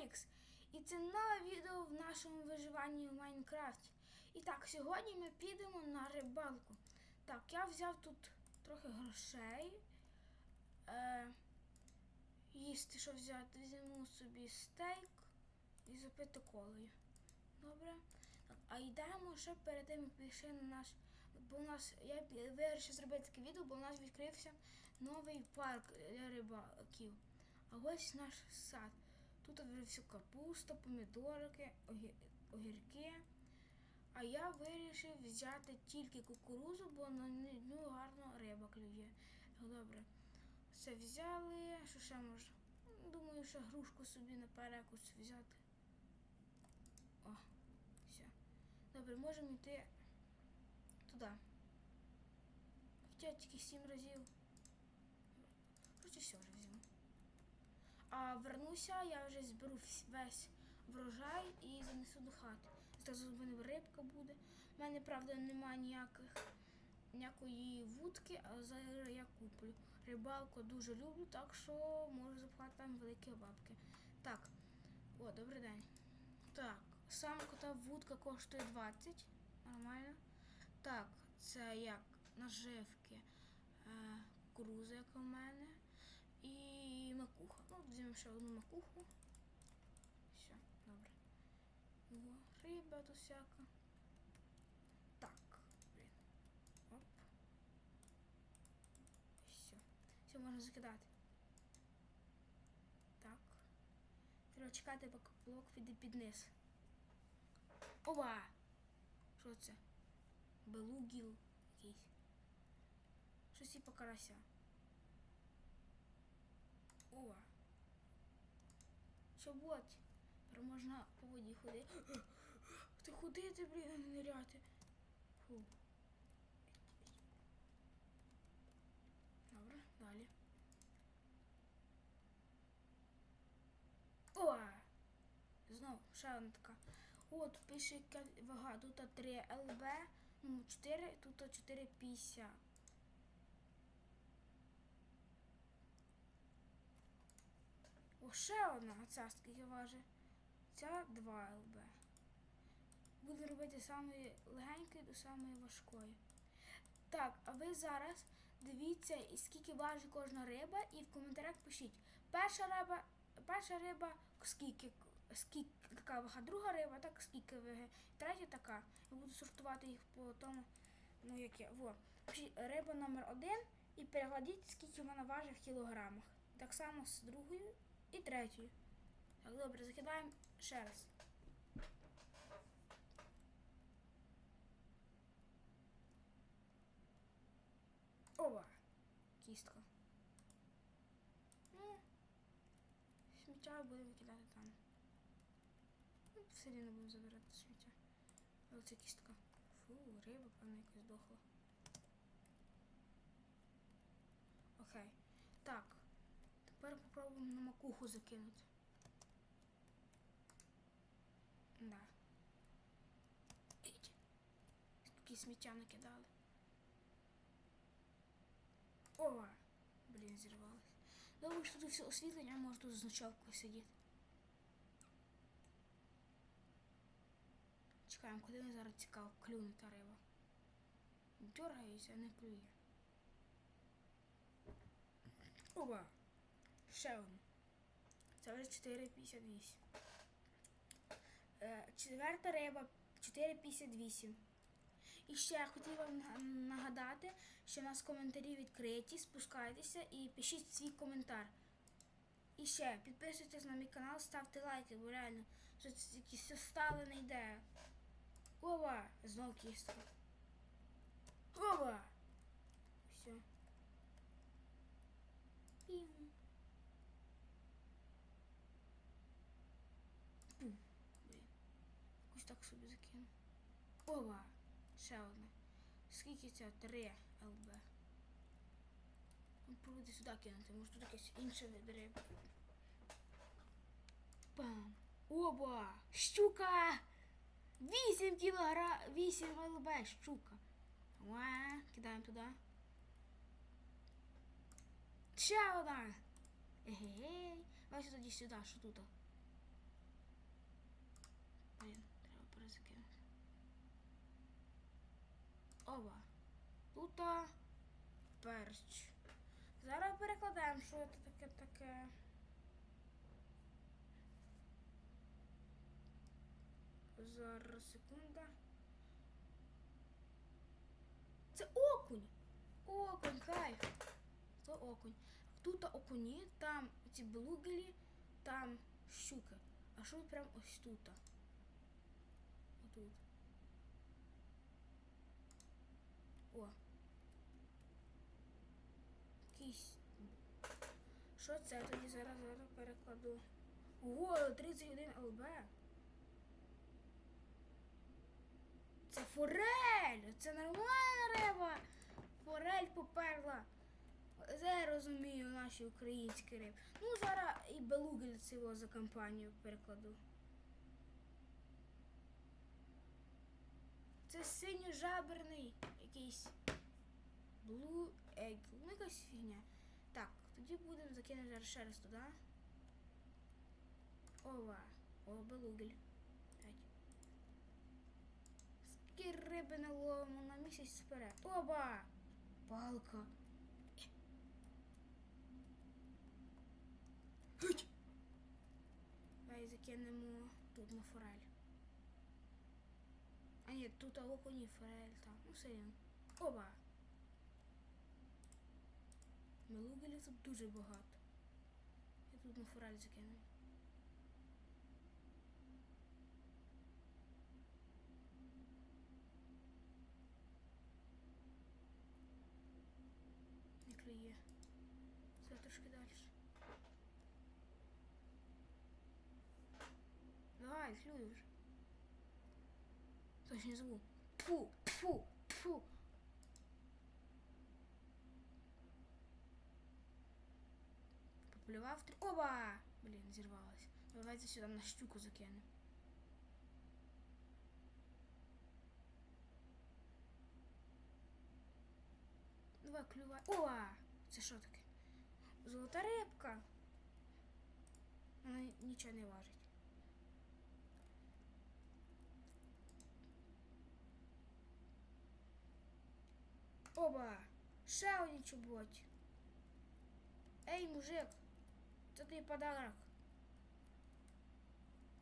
Фелікс, і це нове відео в нашому виживанні в Майнкрафті. І так, сьогодні ми підемо на рибалку. Так, я взяв тут трохи грошей. Е, їсти, що взяти, візьму собі стейк і запити колою. Добре? Так, а йдемо ще перед тим, як пішли на наш. Бо у нас я вирішив зробити таке відео, бо у нас відкрився новий парк для рибаків. А ось наш сад. Тут вже все капуста, помідорки, огірки. А я вирішив взяти тільки кукурузу, бо на нього гарно риба клює. Добре. Все взяли. Що ще можна? Думаю, ще грушку собі на перекус взяти. О, все. Добре, можемо йти туди. Хоча тільки сім разів. Короче, все вже візьму. А вернуся, я вже зберу весь врожай і занесу до хати. Зразу в мене рибка буде. У мене, правда, немає ніяких ніякої вудки, а зараз я куплю. Рибалку дуже люблю, так що можу запхати там великі бабки. Так, о, добрий день. Так, саме кота вудка коштує 20. Нормально. Так, це як наживки. Е, кукуруза, яка в мене. І макуха. Ну, візьмемо ще одну макуху. Все, добре. О, риба тут всяка. Так, блін. Оп. Все. Все можна закидати. Так. Треба чекати, поки блок піде під низ. Ова! Що це? Белугіл якийсь. Щось типу карася. Ова. Що бот? Тепер можна по воді ходити. Ти ходити, блін, ниряти. Фу. Добре, далі. О! Знову, ще одна така. От, пише вага. Тут 3 ЛБ, ну 4, тут 4,50. Ще одна, ця скільки важить. Ця 2 ЛБ. Буду робити саме легенької до самої важкої. Так, а ви зараз дивіться, скільки важить кожна риба, і в коментарях пишіть. Перша риба, перша риба скільки, скільки така вага, друга риба, так скільки ваги, третя така. Я буду сортувати їх по тому, ну яке. Во. Пишіть риба номер один і перекладіть, скільки вона важить в кілограмах. Так само з другою і третьою. Так, добре, закидаємо ще раз. Ова! Кістка. Ну, сміття будемо викидати там. Ну, все рівно будемо забирати сміття. Але це кістка. Фу, риба, певно, якась дохла. Окей. Так. Тепер попробуємо на макуху закинути. Да. Іть. Такі сміття накидали. О! Блін, зірвалось. Добре, що тут все освітлення, а може тут з сидіти. Чекаємо, куди ми зараз цікаво клюне та риба. Дергається, не клює. Оба! Ще одну. Це вже 4,58. Е, Четверта риба 4,58. І ще я хотів вам нагадати, що у нас коментарі відкриті. Спускайтеся і пишіть свій коментар. І ще підписуйтесь на мій канал, ставте лайки, бо реально що це якісь все стало не йде. Ова! Знов кістка. Ова! Все. Пім. Пум. Блін. Якось так собі закину. Ова! Ще одне. Скільки це? Три ЛБ. Проведи сюди кинути, може тут якесь інше риби. Пам! Оба! Щука! 8 кілограм, 8 ЛБ, щука. Уа, кидаємо туди. Ще одна! Егей. Давайте тоді сюди, що тут? Ова. Тут перч. Зараз перекладаємо, що це таке таке. Зараз секунда. Це окунь. Окунь, кайф. Це окунь. Тут окуні, там ці блугелі, там щуки. А що прям ось тут? Отут. О. Якийсь. Що це тоді зараз зараз перекладу? Ого, 31 ЛБ. Це форель! Це нормальна риба! Форель поперла. Це я розумію наші українські риб. Ну, зараз і белугель цього за компанію перекладу. Це синьо-жаберний якийсь Blue Egg. Ну, якась фігня. Так, тоді будемо закинути ще раз туди. Ова. О, белугель. Скільки риби наловимо на місяць вперед. Оба! Палка. Геть! Давай закинемо тут на форель. А ні, тут окуні форель, там. Ну рівно. Оба! Мелугелів тут дуже багато. Я тут на форель закину. Не клює. Це трошки далі. Давай, клюй вже. Точно звук. Фу, фу, фу. Поплював три. Оба! Блін, зірвалась. Давайте сюди на щуку закинемо. Давай клювай. О! Це що таке? Золота рибка. Вона нічого не важить. Оба! Ще один чоботь. Ей, мужик, це твій подарок.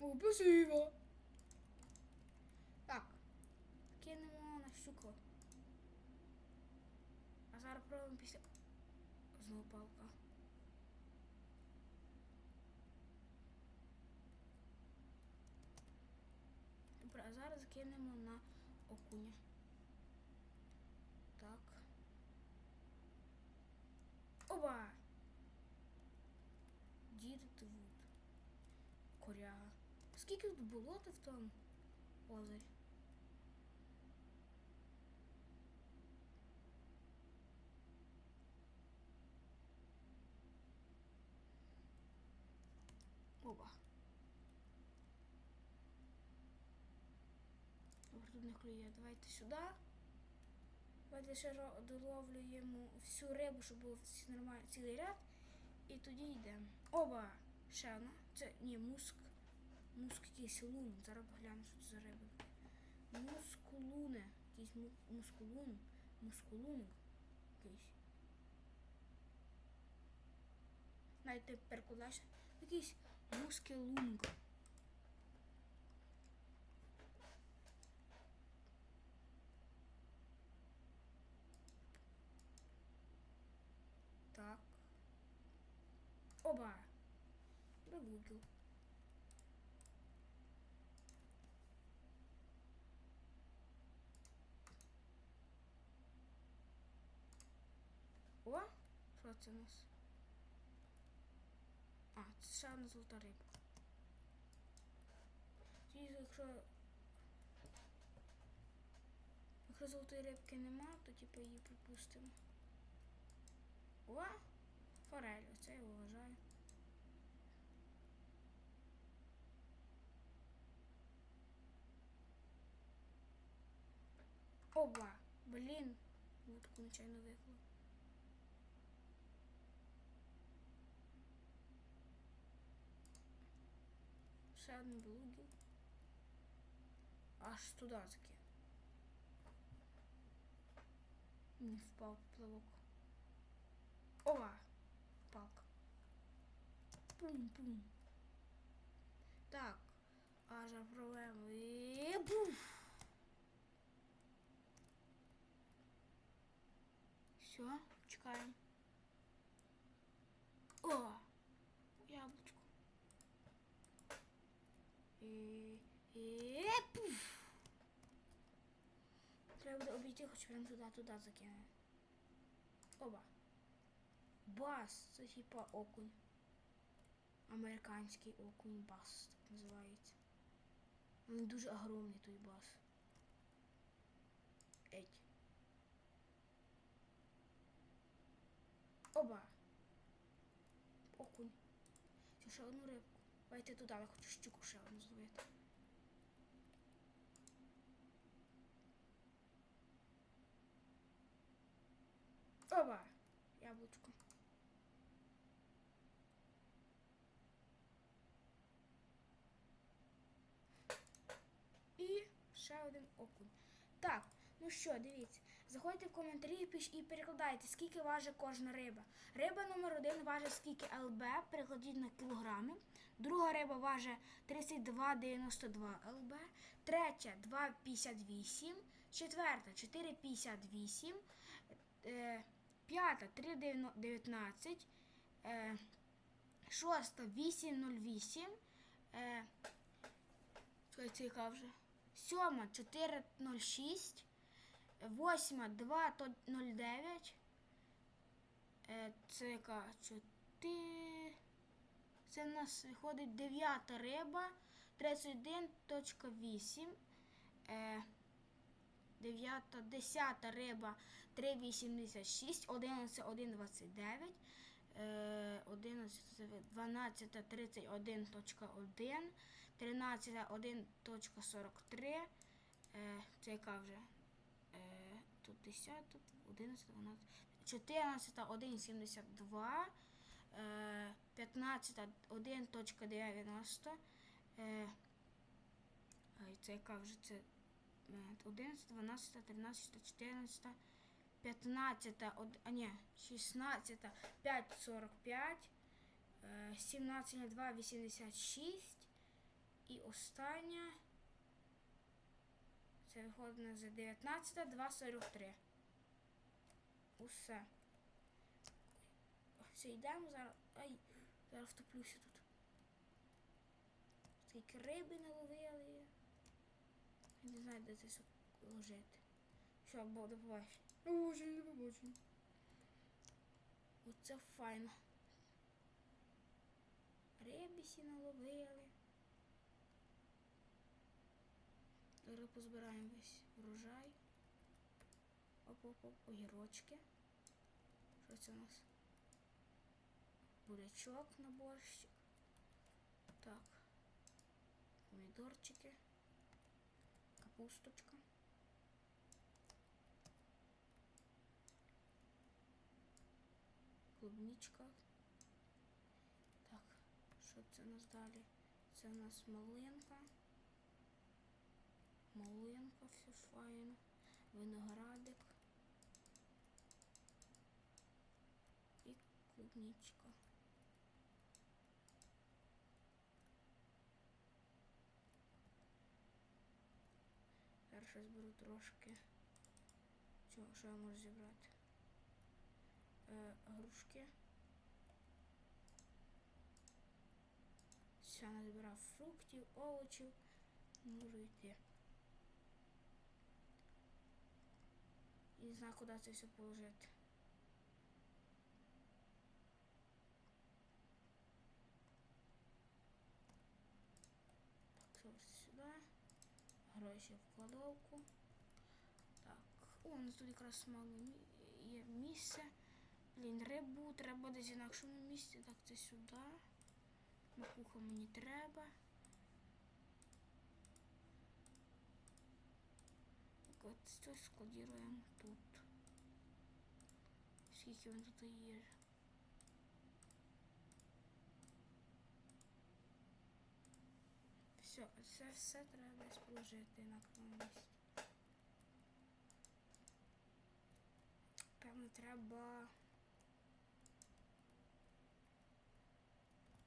О, спасибо. Так, кинемо на щуку. А зараз пробуємо після. Знову палка. Добре, а зараз кинемо на окуня. Так. Оба! Діртвуд. Коряга. Скільки тут болота в тому озері? Оба. Добре, тут не клює. Давайте сюди. Давайте ще доловлюємо всю рибу, щоб був всі нормально цілий ряд. І тоді йдемо. Оба! Шана. Це ні, муск. Муск якийсь лун. Зараз погляну, що це за риба. Мускулуне. Якийсь му- мускулун. Мускулун. Якийсь. Навіть кудись. Якийсь мускелунг. Так. Оба. Прогуглил. О, що це у нас? А, це ще одна золота рибка. Якщо... Якщо золотої рибки нема, то типу її пропустимо. О, форель, оце я вважаю. Оба! Блін, вудку нечайно виклав. Ще один блугін. Аж туди закинув. Не впав плавок. Ова! Палка. Пум-пум. Так. Аж проблема. І буф. Все, чекаємо. О! Яблучко. І... І... пуф. Треба буде обійти, хоч прям туди, туди закине. Оба. Бас, це типа окунь. Американський окунь бас, так називається. Він дуже огромний той бас. Еть. Оба. Окунь. Це ще одну рибку. Давайте туди, я хочу щуку ще одну зловити. Оба! Яблучко. І ще один окунь. Так, ну що, дивіться. Заходьте в коментарі і перекладайте, скільки важить кожна риба. Риба номер один важить скільки ЛБ, перекладіть на кілограми. Друга риба важить 32,92 ЛБ. Третя 2,58. Четверта 4,58. Е, п'ята 3,19. Е, шоста 8,08. Е? Сьома 4,06. Восьма 2,09. Е, Це яка? Чотири. Це в нас виходить дев'ята риба. 31.8. Е, Дев'ята, десята риба 3,86, 11, 1,29, е, 11, 12, 31.1, 13, 1.43, е, це яка вже? Е, тут 10, тут 11, 12, 14, 1,72, е, 15, 1.90, е, це яка вже це? Е, 11, 12, 13, 14, 15, од- а ні, 16, 5,45, е, 17, 2,86 і остання, це виходить за 19, 2,43. Усе. Все, йдемо зараз. Ай, зараз втоплюся тут. Скільки риби наловили. Я не знаю, де це ложити. Що, бо до побачення. О, вже не побачення. Оце файно. Рибісі наловили. Зараз позбираємо весь врожай. Оп-оп-оп, огірочки. Що це у нас? Бурячок на борщик. Так. Помідорчики. Капусточка. Клубничка. Так, що це у нас далі? Це у нас малинка. Малинка, все файно. Виноградик. І клубничка. Зараз зберу трошки. Чого, що я можу зібрати? Е, грушки. Все, назбирав фруктів, овочів. Можу йти. Не знаю, куди це все положити. Так, це сюди. Гроші в кладовку. Так, о, у нас тут якраз мало місце. Блін, рибу треба десь інакшому місці. Так, це сюди. Макуха мені треба. Так, от це складіруємо тут. Скільки він тут є? Все, це все треба десь положити на місці. треба.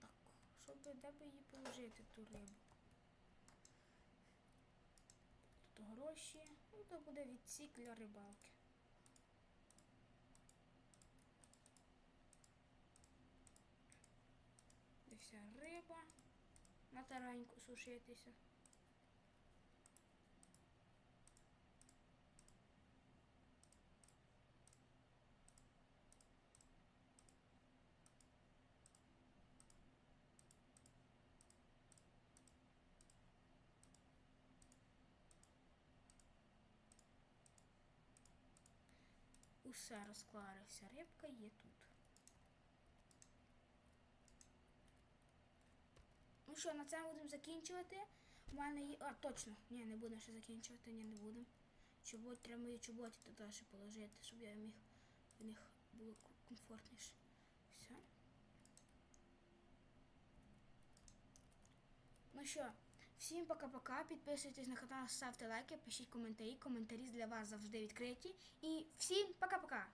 Так, щоб де би її положити ту рибу. Тут гроші. То буде відсік для рибалки. Де вся риба. На тараньку сушитися. Усе розклалися. Рибка є тут. Ну що, на цьому будемо закінчувати. У мене є. А, точно. Ні, не будемо ще закінчувати, ні, не будемо. Чобот, треба мої чоботи туди ще положити, щоб я міг в них було комфортніше. Все. Ну що, всім пока-пока. Підписуйтесь на канал, ставте лайки, пишіть коментарі. Коментарі для вас завжди відкриті. І всім пока-пока!